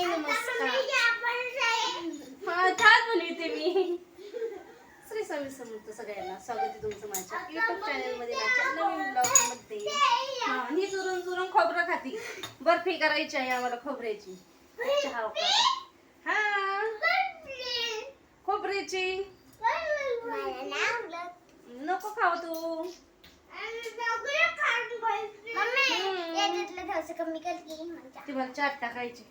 हाय नमस्कार. छान बोलते मी. श्री स्वामी समर्थ सगळ्यांना स्वागत आहे तुमचं माझ्या युट्यूब चॅनलमध्ये माझ्या नवीन ब्लॉगमध्ये. हा आणि चुरून चुरून खोबरं खाती. बर्फी करायची आहे आम्हाला खोबऱ्याची. चहा. हा. खोबऱ्याची. नको खाऊ तू. ती मला चाट टाकायची.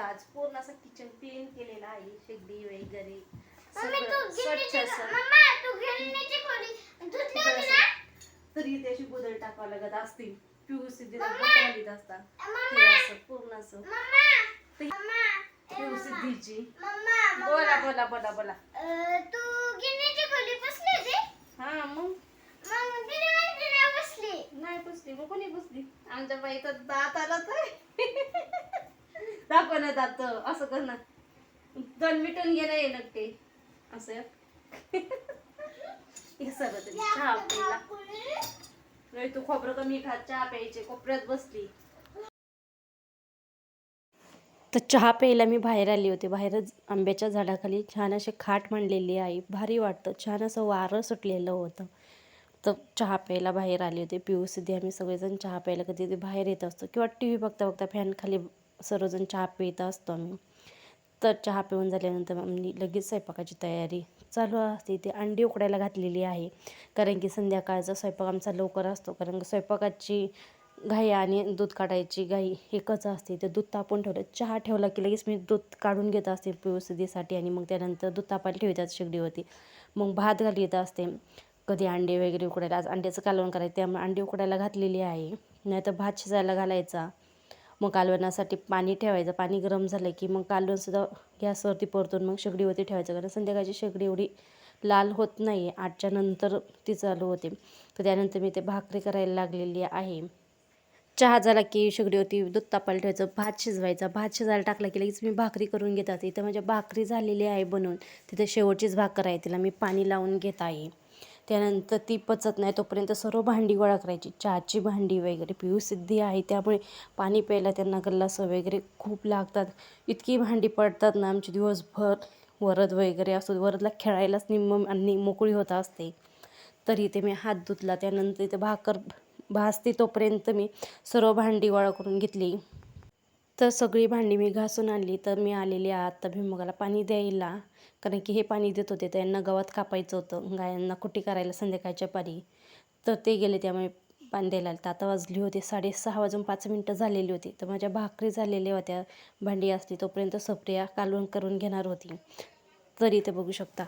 आज पूर्ण असं किचन क्लीन केलेलं आहे शेगडी वगैरे. सगळं स्वच्छ असं. तरी त्याची टाकावं लागत असतील पिऊसी बोटावलीत असतात ते असं पूर्ण असं. बोला बोला बोला बोला. तू गिरणीची खोली बसली होती? हा मग? नाही बसली नाही पुसली. मग कोणी पुसली? आमच्या बाईचा दात आला तर. दाखव ना दात असं कर ना. दोन मिटून गेलं ये नक्की असं. हे सर्व तरी चहा प्यायला. नाही तू खोबरं कमी खात चहा प्यायचे कोपऱ्यात बसली. तर चहा प्यायला मी बाहेर आली होते. बाहेरच आंब्याच्या झाडाखाली छान असे खाट मांडलेली आहे. भारी वाटतं. छान असं वारं सुटलेलं होतं. तर चहा प्यायला बाहेर आले होते. पिऊ सिद्धी आम्ही सगळेजण चहा प्यायला कधी कधी बाहेर येत असतो. किंवा टी व्ही बघता बघता फॅन खाली सर्वजण चहा पित असतो आम्ही. तर चहा पिऊन झाल्यानंतर आम्ही लगेच स्वयंपाकाची तयारी चालू असते. ते अंडी उकडायला घातलेली आहे. कारण की संध्याकाळचा स्वयंपाक आमचा लवकर असतो. कारण स्वयंपाकाची घाई आणि दूध काढायची घाई एकच असते. ते दूध तापून ठेवलं चहा ठेवला की लगेच मी दूध काढून घेत असते पिवसुदीसाठी आणि मग त्यानंतर दूध तापायला ठेवतात शेगडीवरती. मग भात घालीत असते. कधी अंडे वगैरे उकडायला आज अंड्याचं कालवण करायचं त्यामुळे अंडी उकडायला घातलेली आहे. नाहीतर भात शिजायला घालायचा. मग कालवणासाठी पाणी ठेवायचं. पाणी गरम झालं की मग कालवणसुद्धा गॅसवरती परतून मग शेगडीवरती ठेवायचं. कारण संध्याकाळची शेगडी एवढी लाल होत नाही आठच्या नंतर ती चालू होते. तर त्यानंतर मी ते भाकरी करायला लागलेली आहे. चहा झाला की शेगडीवरती दूध तापायला ठेवायचं. भात शिजवायचा. भात शिजायला टाकला की लगेच मी भाकरी करून घेतात. इथं माझ्या भाकरी झालेली आहे बनवून. तिथे शेवटचीच भाकर आहे. तिला मी पाणी लावून घेत आहे. त्यानंतर ती पचत नाही तोपर्यंत सर्व भांडी गोळा करायची. चहाची भांडी वगैरे पिऊ सिद्धी आहे त्यामुळे पाणी प्यायला त्यांना गल्लासं वगैरे खूप लागतात. इतकी भांडी पडतात ना आमची दिवसभर वरद वगैरे असतो वरदला खेळायलाच निम्म आणि मोकळी होत असते. तरी इथे मी हात धुतला त्यानंतर इथे भाकर भाजते तोपर्यंत मी सर्व भांडी गोळा करून घेतली. तर सगळी भांडी मी घासून आणली. तर मी आलेली आत्ता आता भीमगाला पाणी द्यायला. कारण की हे पाणी देत होते. त्यांना गवत कापायचं होतं. गायांना कुटी करायला संध्याकाळच्या पारी. तर ते गेले त्यामुळे पाणी द्यायला. आले. तर आता वाजली होती साडेसहा वाजून पाच मिनटं झालेली होती. तर माझ्या भाकरी झालेल्या होत्या. भांडी असली तोपर्यंत सप्रिया कालवण करून घेणार होती. तरी ते बघू शकता.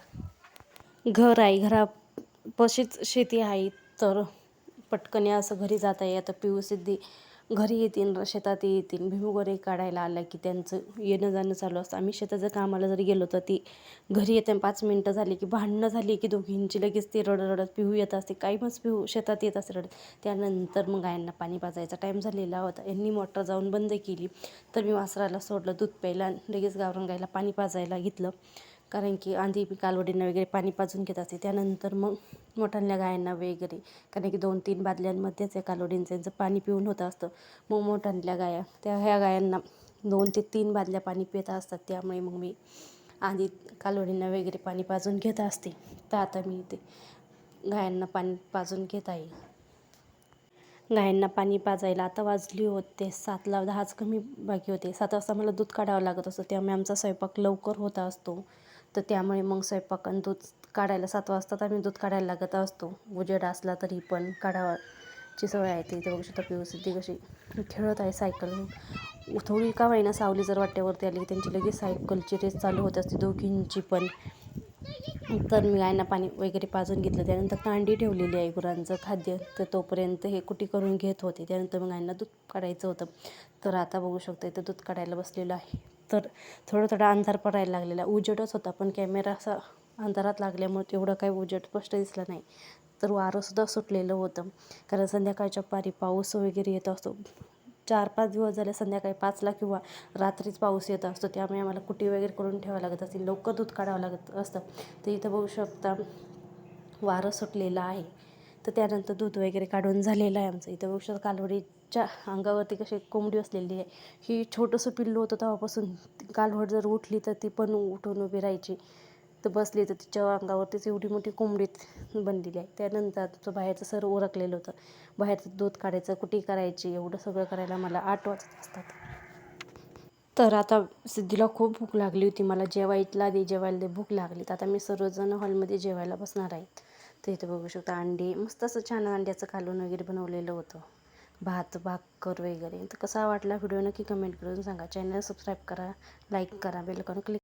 घर आहे. घरापाशीच शेती आहे. तर पटकन असं घरी जाता येतं पिऊ सिद्धी घरी येतील शेतात येतील भीमुगोरे काढायला आला की त्यांचं येणं जाणं चालू असतं. आम्ही शेताचं कामाला जरी गेलो तर ती घरी येते पाच मिनटं झाली की भांडणं झाली की दोघींची लगेच ती रडत रडत पिहू येत असते. काही मग पिहू शेतात येत असते रडत. त्यानंतर मग गायांना पाणी पाजायचा टाईम झालेला होता. यांनी मोटर जाऊन बंद केली. तर मी वासराला सोडलं दूध प्यायला लगेच गावरंगायला पाणी पाजायला घेतलं. कारण की आधी मी कालवडींना वगैरे पाणी पाजून घेत असते. त्यानंतर मग मोठ्यांल्या गायांना वगैरे कारण की दोन तीन बादल्यांमध्येच या कालवडींचं यांचं पाणी पिऊन होतं असतं. मग मोठ्यांल्या गाया त्या ह्या गायांना दोन ते तीन बादल्या पाणी पित असतात. त्यामुळे मग मी आधी कालवडींना वगैरे पाणी पाजून घेत असते. तर आता मी ते गायांना पाणी पाजून घेत आहे. गायांना पाणी पाजायला आता वाजली होते. सातला दहाच कमी बाकी होते. सात वाजता मला दूध काढावं लागत असतं. त्यामुळे आमचा स्वयंपाक लवकर होता असतो. तर त्यामुळे मग स्वयंपाक आणि दूध काढायला सात वाजता तर आम्ही दूध काढायला लागत असतो. उजेड असला तरी पण काढावाची सवय आहे ती. बघू शकता पिवसिद्धी कशी खेळत आहे सायकल. थोडी का होईना सावली जर वाट्यावरती आली की त्यांची लगेच सायकलची रेस चालू होत असते दोघींची पण. तर मी गायना पाणी वगैरे पाजून घेतलं. त्यानंतर कांडी ठेवलेली आहे गुरांचं खाद्य. तर तोपर्यंत हे कुटी करून घेत होते. त्यानंतर मग गायना दूध काढायचं होतं. तर आता बघू शकता इथं दूध काढायला बसलेलं आहे. तर थोडं थोडा अंधार पडायला लागलेला. उजेडच होता पण कॅमेरा असा अंधारात लागल्यामुळे तेवढं काही उजेड स्पष्ट दिसला नाही. तर वारंसुद्धा सुटलेलं होतं. कारण संध्याकाळच्या पारी पाऊस वगैरे येत असतो. चार पाच दिवस झाले संध्याकाळी पाचला किंवा रात्रीच पाऊस येत असतो. त्यामुळे आम्हाला कुटी वगैरे करून ठेवावं लागत असते लवकर दूध काढावं लागत असतं. तर इथं बघू शकता वारं सुटलेलं आहे. तर त्यानंतर दूध वगैरे काढून झालेलं आहे आमचं. इथं बघू शकता कालवडी च्या अंगावरती कशी कोंबडी असलेली आहे. ही छोटंसं पिल्लू होतं तेव्हापासून. ती कालवड जर उठली तर ती पण उठून उभी राहायची. तर बसली तर तिच्या अंगावरतीच एवढी मोठी कोंबडी बनलेली आहे. त्यानंतर तुझं बाहेरचं सर्व उरकलेलं होतं. बाहेरचं दूध काढायचं कुटी करायची एवढं सगळं करायला मला आठ वाजत असतात. तर आता सिद्धीला खूप भूक लागली होती. मला जेवायला दे जेवायला दे भूक लागली. तर आता मी सर्वजण हॉलमध्ये जेवायला बसणार आहेत. तर इथे बघू शकता अंडी मस्त असं छान अंड्याचं कालवण वगैरे बनवलेलं होतं. भात भाकर वगैरे. तर कसा वाटला व्हिडिओ नक्की कमेंट करून सांगा. चॅनल सबस्क्राईब करा लाईक करा बेलकॉन क्लिक